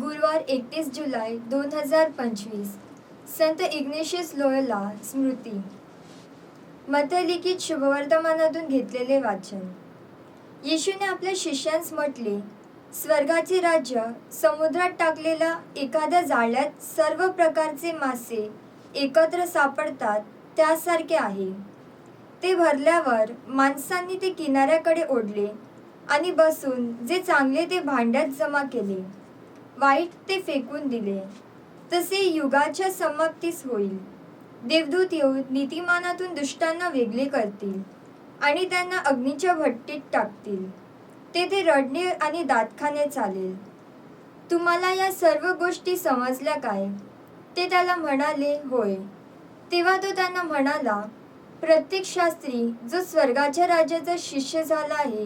गुरुवार एकतीस जुलै दोन हजार पंचवीस. संत इग्नेशियस लोयला स्मृती. मतलिखित शुभवर्तमानातून घेतलेले वाचन. येशूने आपल्या शिष्यांस म्हटले स्वर्गाचे राज्य समुद्रात टाकलेल्या एखाद्या जाळ्यात सर्व प्रकारचे मासे एकत्र सापडतात त्यासारखे आहे. ते भरल्यावर माणसांनी ते किनाऱ्याकडे ओढले आणि बसून जे चांगले ते भांड्यात जमा केले. वाईट ते फेकून दिले. तसे युगाच्या समाप्तीस होईल. देवदूत येऊन नीतिमानातून दुष्टांना वेगळे करतील आणि त्यांना अग्नीच्या भट्टीत टाकतील. तेथे रडणे आणि दातखाने चालेल. तुम्हाला या सर्व गोष्टी समजल्या काय? ते त्याला म्हणाले होय. तेव्हा तो त्यांना म्हणाला प्रत्येक शास्त्री जो स्वर्गाच्या राजाचा शिष्य झाला आहे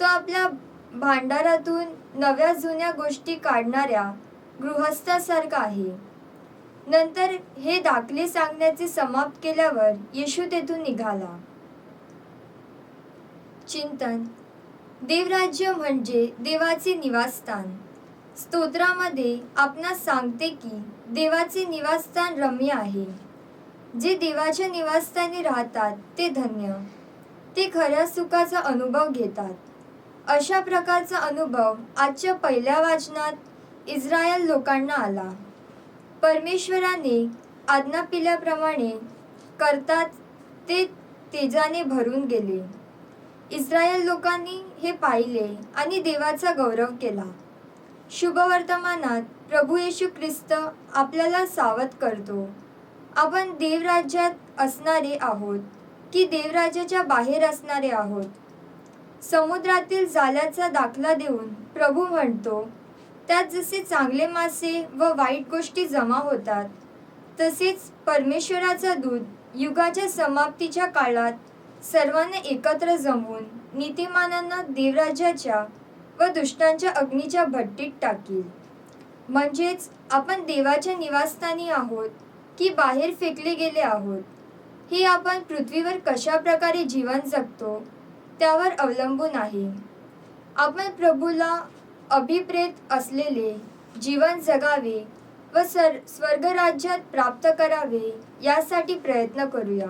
तो आपल्या भांडारातून नव्या जुन्या गोष्टी काढणाऱ्या गृहस्थासारखा आहे. नंतर हे दाखले सांगण्याचे समाप्त केल्यावर येशू तेथून निघाला. चिंतन. देवराज्य म्हणजे देवाचे निवासस्थान. स्तोत्रामध्ये आपणास सांगते की देवाचे निवासस्थान रम्य आहे. जे देवाच्या निवासस्थानी राहतात ते धन्य. ते खऱ्या सुखाचा अनुभव घेतात. अशा प्रकारचा अनुभव आजच्या पहिल्या वाचनात इस्रायल लोकांना आला. परमेश्वराने आज्ञा पिल्याप्रमाणे करतात ते तेजाने भरून गेले. इस्रायल लोकांनी हे पाहिले आणि देवाचा गौरव केला. शुभवर्तमानात प्रभू येशू ख्रिस्त आपल्याला सावध करतो. आपण देवराज्यात असणारे आहोत की देवराज्याच्या बाहेर असणारे आहोत? समुद्रातील जाल्याचा दाखला देऊन प्रभू म्हणतो त्यात जसे चांगले मासे व वाईट गोष्टी जमा होतात तसेच परमेश्वराचा दूध युगाच्या समाप्तीच्या काळात सर्वांना एकत्र जमवून नीतिमानांना देवराज्याच्या व दुष्टांच्या अग्नीच्या भट्टीत टाकील. म्हणजेच आपण देवाच्या निवासस्थानी आहोत की बाहेर फेकले गेले आहोत हे आपण पृथ्वीवर कशा प्रकारे जीवन जगतो त्यावर अवलंबून आहे. आपण प्रभूला अभिप्रेत असलेले जीवन जगावे व सर स्वर्गराज्यात प्राप्त करावे यासाठी प्रयत्न करूया.